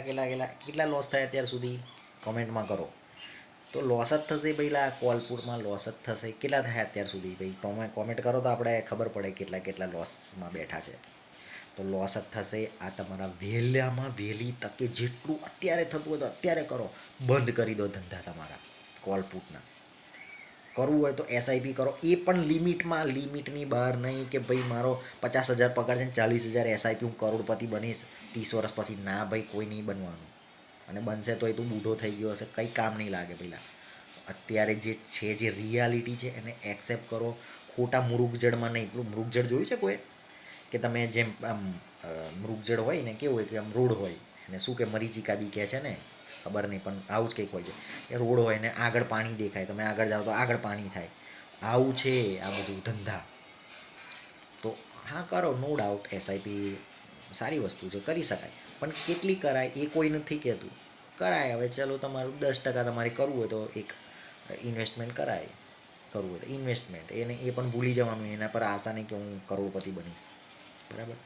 કેટલા કેટલા કેટલા કેટલા લોસ થાય અત્યાર સુધી? કમેન્ટમાં કરો. તો લોસ જ થશે પહેલા કોલપુરમાં લોસ જ થશે. કેટલા થાય અત્યાર સુધી ભાઈ? તમે કોમેન્ટ કરો તો આપણે ખબર પડે કેટલા કેટલા લોસમાં બેઠા છે. તો લોસ જ થશે. આ તમારા વહેલામાં વહેલી તકે જેટલું અત્યારે થતું હોય તો અત્યારે કરો. બંધ કરી દો ધંધા તમારા કોલપુટના. કરવું હોય તો એસઆઈપી કરો. એ પણ લિમિટમાં, લિમિટની બહાર નહીં કે ભાઈ મારો પચાસ હજાર પગાર છે ચાલીસ હજાર એસઆઈપી હું કરોડપતિ બનીશ, ત્રીસ વર્ષ પછી. ના ભાઈ, કોઈ નહીં બનવાનું. અને બનશે તો એ તું બૂઢો થઈ ગયો હશે. કંઈ કામ નહીં લાગે પહેલાં. અત્યારે જે છે, જે રિયાલિટી છે, એને એક્સેપ્ટ કરો. ખોટા મૃગજળમાં નહીં. પેલું મૃગજળ જોયું છે કોઈ? કે તમે જેમ, આમ મૃગજળ હોય ને કેવું હોય કે આમ રોડ હોય. અને શું કે મરીચિકા બી કહે છે ને? ખબર નહીં, પણ આવું જ કંઈક હોય છે. એ રોડ હોય ને આગળ પાણી દેખાય, તમે આગળ જાઓ તો આગળ પાણી થાય. આવું છે આ બધું ધંધા. તો હા, કરો નો ડાઉટ એસઆઈપી સારી વસ્તુ છે, કરી શકાય. પણ કેટલી કરાય એ કોઈ નથી કહેતું. કરાય, હવે ચલો તમારું દસ ટકા તમારે કરવું હોય તો એક ઇન્વેસ્ટમેન્ટ કરાય. કરવું હોય તો ઇન્વેસ્ટમેન્ટ એને એ પણ ભૂલી જવાનું, એના પર આશા નહીં કે હું કરોડપતિ બનીશ. બરાબર?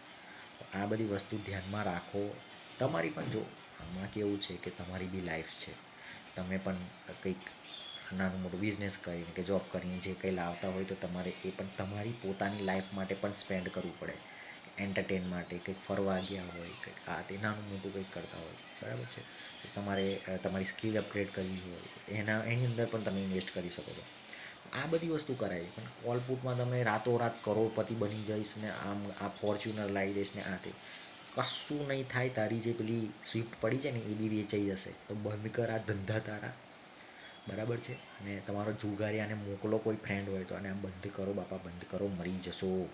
આ બધી વસ્તુ ધ્યાનમાં રાખો. તમારી પણ જો, આમાં કેવું છે કે તમારી બી લાઈફ છે. તમે પણ કંઈક નાનું મોટું બિઝનેસ કરીને કે જોબ કરીને જે કંઈ લાવતા હોય તો તમારે એ પણ તમારી પોતાની લાઈફ માટે પણ સ્પેન્ડ કરવું પડે. એન્ટરટેન માટે, કંઈક ફરવા ગયા હોય, કંઈક આ તે નાનું મોટું કંઈક કરતા હોય, બરાબર છે? તમારે તમારી સ્કિલ અપગ્રેડ કરવી હોય, એના, એની અંદર પણ તમે ઇન્વેસ્ટ કરી શકો છો. આ બધી વસ્તુ કરાય, પણ કોલપુટમાં તમે રાતોરાત કરોડપતિ બની જઈશ ને આમ આ ફોર્ચ્યુનર લાવી દઈશ ને આ તે. કશું નહીં થાય, તારી જે પેલી સ્વિફ્ટ પડી છે ને, એ બી વેચાઈ જશે. તો બંધ કર આ ધંધા તારા. બરાબર છે? અને તમારો જુગારી આને મોકલો કોઈ ફ્રેન્ડ હોય તો, અને આમ બંધ કરો બાપા, બંધ કરો, મરી જશો.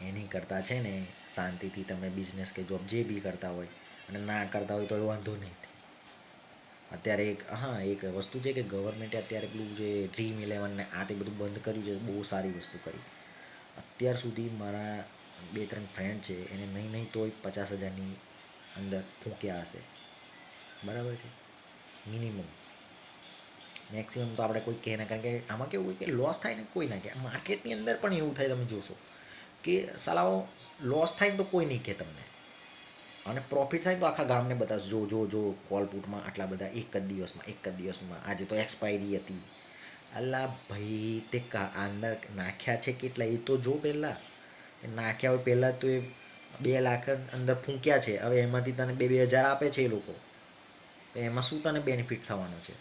એની કરતાં છે ને, શાંતિથી તમે બિઝનેસ કે જોબ જે બી કરતા હોય, અને ના કરતા હોય તો એ વાંધો નહીં અત્યારે એક, હા, એક વસ્તુ છે કે ગવર્મેન્ટે અત્યારે પેલું જે ડ્રીમ ઇલેવન ને આ તે બધું બંધ કર્યું છે, બહુ સારી વસ્તુ કરી. અત્યાર સુધી મારા બે ત્રણ ફ્રેન્ડ છે, એને નહીં નહીં તોય પચાસ હજારની અંદર ફૂંક્યા હશે. બરાબર છે? મિનિમમ મેક્સિમમ તો આપણે કોઈ કહે ના, કારણ કે આમાં કેવું હોય કે લોસ થાય ને કોઈ ના કહે. માર્કેટની અંદર પણ એવું થાય, તમે જોશો, કે સલાહો લોસ થાય તો કોઈ નહીં કહે તમને. અને પ્રોફિટ થાય તો આખા ગામને બતાવશે, જો જો જો, કોલપુટમાં આટલા બધા, એક જ દિવસમાં, એક જ દિવસમાં, આજે તો એક્સપાયરી હતી. અલ્લા ભાઈ, તે અંદર નાખ્યા છે કેટલા? એ તો જો પહેલાં. નાખ્યા હોય પહેલાં તો એ બે લાખ અંદર ફૂંક્યા છે. હવે એમાંથી તને બે બે હજાર આપે છે એ લોકો. તો એમાં શું તને બેનિફિટ થવાનો છે?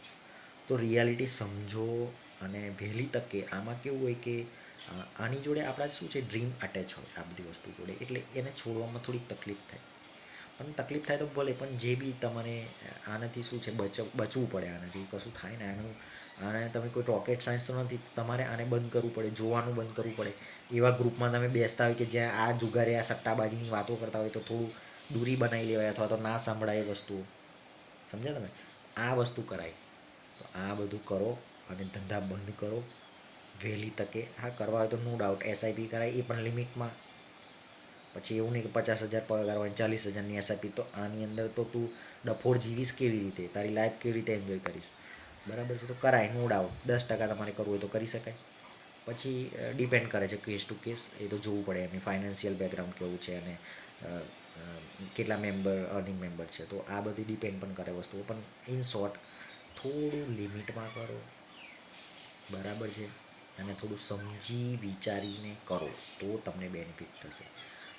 તો રિયાલિટી સમજો અને વહેલી તકે આમાં કેવું હોય કે આની જોડે આપણા શું છે? ડ્રીમ અટેચ હોય આ બધી વસ્તુ જોડે. એટલે એને છોડવામાં થોડીક તકલીફ થાય. પણ તકલીફ થાય તો ભલે પણ જે બી તમારે આનાથી શું છે બચ બચવું પડે આનાથી, કશું થાય ને આનું, આને તમે કોઈ રોકેટ સાયન્સ તો નથી તમારે આને બંધ કરવું પડે, જોવાનું બંધ કરવું પડે. એવા ગ્રુપમાં તમે બેસતા હોય કે જ્યાં આ જુગારે આ સટ્ટાબાજીની વાતો કરતા હોય, તો થોડું દૂરી બનાવી લેવાય અથવા તો ના સંભળાય એ વસ્તુઓ. સમજ્યા તમે? આ વસ્તુ કરાય. તો આ બધું કરો અને ધંધા બંધ કરો. વહેલી તકે, હા, કરવા હોય તો નો ડાઉટ એસઆઈપી કરાય, એ પણ લિમિટમાં પછી એવું નહીં કે પચાસ હજાર પગાર હોય ચાલીસ હજારની એસઆઈપી તો આની અંદર તો તું ડફોર જીવીશ કેવી રીતે? તારી લાઈફ કેવી રીતે એન્જોય કરીશ? બરાબર છે? તો કરાય નો ડાઉટ દસ ટકા તમારે કરવું હોય તો કરી શકાય. પછી ડિપેન્ડ કરે છે કેસ ટુ કેસ એ તો જોવું પડે એમની ફાઇનાન્શિયલ બેકગ્રાઉન્ડ કેવું છે અને કેટલા મેમ્બર અર્નિંગ મેમ્બર છે. તો આ બધી ડિપેન્ડ પણ કરે વસ્તુઓ. પણ ઇન શોર્ટ થોડું લિમિટમાં કરો. બરાબર છે? અને થોડું સમજી વિચારીને કરો તો તમને બેનિફિટ થશે.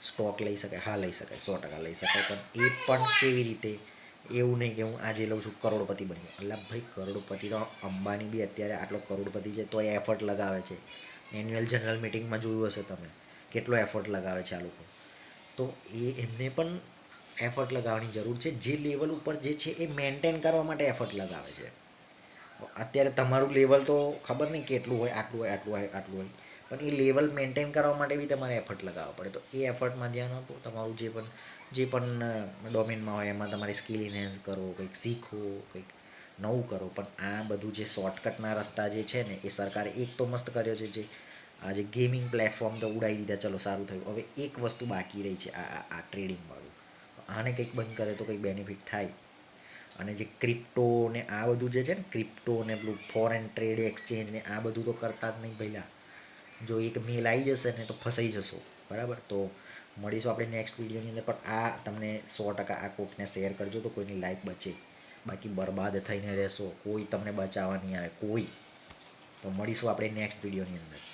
સ્ટોક લઈ શકાય, હા લઈ શકાય, સો ટકા લઈ શકાય. પણ એ પણ કેવી રીતે? એવું નહીં કે હું આજે લઉં છું, કરોડપતિ બન્યો એટલે ભાઈ, કરોડપતિ તો અંબાની બી અત્યારે આટલો કરોડપતિ છે, તો એફર્ટ લગાવે છે. એન્યુઅલ જનરલ મિટિંગમાં જોયું હશે તમે, કેટલો એફર્ટ લગાવે છે આ લોકો. તો એ એમને પણ એફર્ટ લગાવવાની જરૂર છે. જે લેવલ ઉપર જે છે, એ મેન્ટેન કરવા માટે એફર્ટ લગાવે છે. અત્યારે તમારું લેવલ તો ખબર નહીં કેટલું હોય, આટલું હોય આટલું હોય આટલું હોય. પણ એ લેવલ મેન્ટેન કરવા માટે બી તમારે એફર્ટ લગાવવા પડે. તો એ એફર્ટમાં ધ્યાન આપો. તમારું જે પણ જે પણ ડોમેનમાં હોય એમાં તમારે સ્કિલ ઇન્હેન્સ કરો, કંઈક શીખો, કંઈક નવું કરો. પણ આ બધું જે શોર્ટકટના રસ્તા જે છે ને, એ સરકારે એક તો મસ્ત કર્યો છે જે, આ જે ગેમિંગ પ્લેટફોર્મ તો ઉડાવી દીધા. ચલો, સારું થયું. હવે એક વસ્તુ બાકી રહી છે આ, આ- ટ્રેડિંગવાળું આને કંઈક બંધ કરે તો કંઈક બેનિફિટ થાય. અને જે ક્રિપ્ટો ને આ બધું જે છે ને ક્રિપ્ટો ને પેલું ફોરેન ટ્રેડ એક્સચેન્જ ને આ બધું તો કરતા જ નહીં પહેલાં જો એક મેલ આવી જશે ને તો ફસાઈ જશો. બરાબર? તો મળીશું આપણે નેક્સ્ટ વિડીયોની અંદર. પણ આ તમને સો ટકા આ કોકને શેર કરજો તો કોઈની લાઈફ બચે. બાકી બરબાદ થઈને રહેશો. કોઈ તમને બચાવવા નહીં આવે. કોઈ. તો મળીશું આપણે નેક્સ્ટ વિડીયોની અંદર.